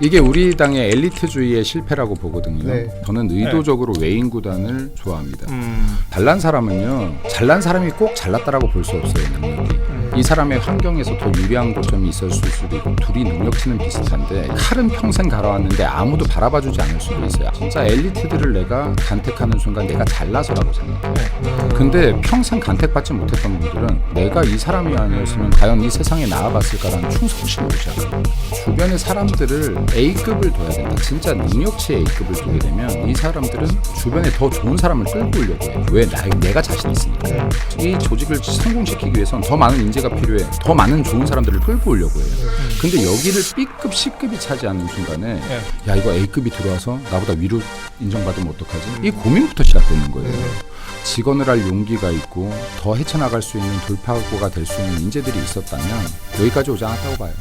이게 우리 당의 엘리트주의의 실패라고 보거든요. 네. 저는 의도적으로 외인 구단을 좋아합니다. 음. 잘난 사람은요 잘난 사람이 꼭 잘났다라고 볼 수 없어요 능력이 이 사람의 환경에서 더 유리한 고점이 있을 수도 있고 둘이 능력치는 비슷한데 칼은 평생 갈아왔는데 아무도 바라봐주지 않을 수도 있어요 진짜 엘리트들을 내가 간택하는 순간 내가 잘나서라고 생각해요 근데 평생 간택받지 못했던 분들은 내가 이 사람이 아니었으면 과연 이 세상에 나아갔을까라는 충성심을 무시하거든요 주변의 사람들을 A급을 둬야 된다. 진짜 능력치 A급을 두게 되면 이 사람들은 주변에 더 좋은 사람을 끌고 오려고 해요 왜? 나, 내가 자신 있으니까. 이 조직을 성공시키기 위해선 더 많은 인재가 필요해. 더 많은 좋은 사람들을 끌고 오려고 해요. 근데 여기를 B급, C급이 차지하는 순간에 야 이거 A급이 들어와서 나보다 위로 인정받으면 어떡하지? 이 고민부터 시작되는 거예요. 직원을 할 용기가 있고 더 헤쳐나갈 수 있는 돌파구가 될 수 있는 인재들이 있었다면 여기까지 오지 않았다고 봐요